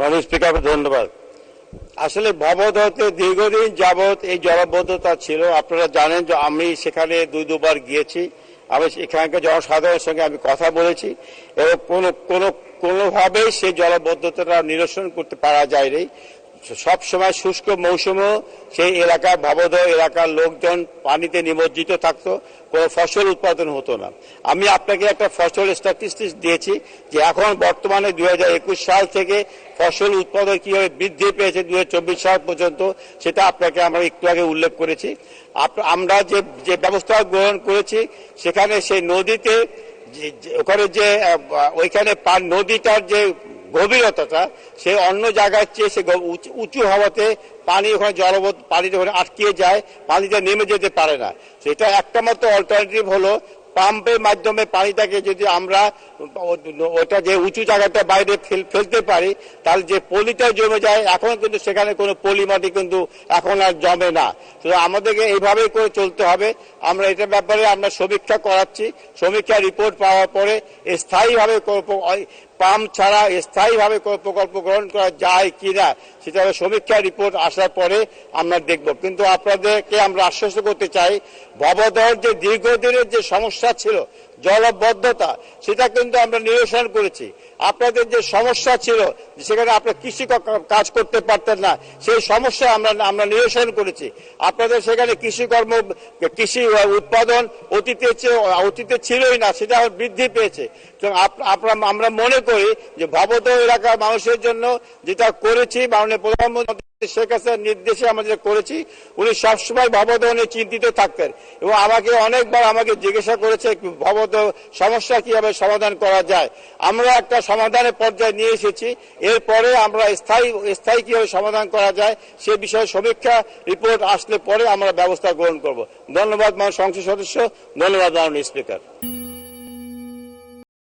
মাননীয় স্পিকার ধন্যবাদ। আসলে ভবদহতে দীর্ঘদিন যাবৎ এই জলবদ্ধতা ছিল। আপনারা জানেন যে আমি সেখানে দুই দুবার গিয়েছি। আমি এখানকার জনসাধারণের সঙ্গে আমি কথা বলেছি এবং কোনো কোনো, কোনোভাবেই সেই জলবদ্ধতাটা নিরসন করতে পারা যায়নি। সব সময় শুষ্ক মৌসুমেও সেই এলাকার ভবদহ এলাকার লোকজন পানিতে নিমজ্জিত থাকতো, কোনো ফসল উৎপাদন হতো না। আমি আপনাকে একটা ফসল স্ট্যাটিস্টিক্স দিয়েছি যে এখন বর্তমানে দু হাজার একুশ সাল থেকে ফসল উৎপাদন কীভাবে বৃদ্ধি পেয়েছে দু হাজার চব্বিশ সাল পর্যন্ত, সেটা আপনাকে আমরা একটু আগে উল্লেখ করেছি। আমরা যে যে ব্যবস্থা গ্রহণ করেছি, সেখানে সেই নদীতে ওখানে যে ওইখানে নদীটার যে গভীরতাটা, সে অন্য জায়গার চেয়ে সে উঁচু- হওয়াতে পানি ওখানে জলবদ্ধ পানি ওখানে আটকিয়ে যায় পানিটা নেমে যেতে পারে না। সেটা একটা মাত্র অল্টারনেটিভ হলো পাম্পের মাধ্যমে পানিটাকে যদি আমরা ওটা যে উঁচু জায়গাটা বাইরে ফেল- ফেলতে পারি, তাহলে যে পলিটা জমে যায়, এখন কিন্তু সেখানে কোনো পলি মাটি কিন্তু এখন আর জমে না। তো আমাদেরকে এইভাবেই করে চলতে হবে। আমরা এটার ব্যাপারে আমরা সমীক্ষা করাচ্ছি। সমীক্ষা রিপোর্ট পাওয়ার পরে স্থায়ীভাবে পাম্প ছাড়া স্থায়ীভাবে কোনো প্রকল্প গ্রহণ করা যায় কি না সেটা সমীক্ষা রিপোর্ট আসার পরে আমরা দেখব। কিন্তু আপনাদেরকে আমরা আশ্বস্ত করতে চাই ভবদর যে দীর্ঘদিনের যে সমস্যা ছিল, জলবদ্ধতা, সেটা কিন্তু আমরা নিরসন করেছি। আপনাদের যে সমস্যা ছিল সেখানে আপনার কৃষি কাজ করতে পারতেন না। সেই সমস্যা আমরা আমরা নিরসন করেছি। আপনাদের সেখানে কৃষিকর্ম কৃষি উৎপাদন অতীতে চেয়ে- অতীতে ছিলই না, সেটা বৃদ্ধি পেয়েছে। আপনারা আমরা মনে করি যে ভবত এলাকার মানুষের জন্য যেটা করেছি, মাননীয় প্রধানমন্ত্রী শেখ হাসিনার নির্দেশে আমরা যেটা করেছি, উনি সবসময় ভবদহ নিয়ে চিন্তিত থাকতেন। এবং আমাকে অনেকবার আমাকে জিজ্ঞাসা করেছে ভবদহ সমস্যা কীভাবে সমাধান করা যায়। আমরা একটা সমাধানের পর্যায়ে নিয়ে এসেছি। এরপরে আমরা স্থায়ী স্থায়ী কীভাবে সমাধান করা যায় সে বিষয়ে সমীক্ষা রিপোর্ট আসলে পরে আমরা ব্যবস্থা গ্রহণ করব। ধন্যবাদ মান সংসদ সদস্য। ধন্যবাদ, মাননীয় স্পিকার।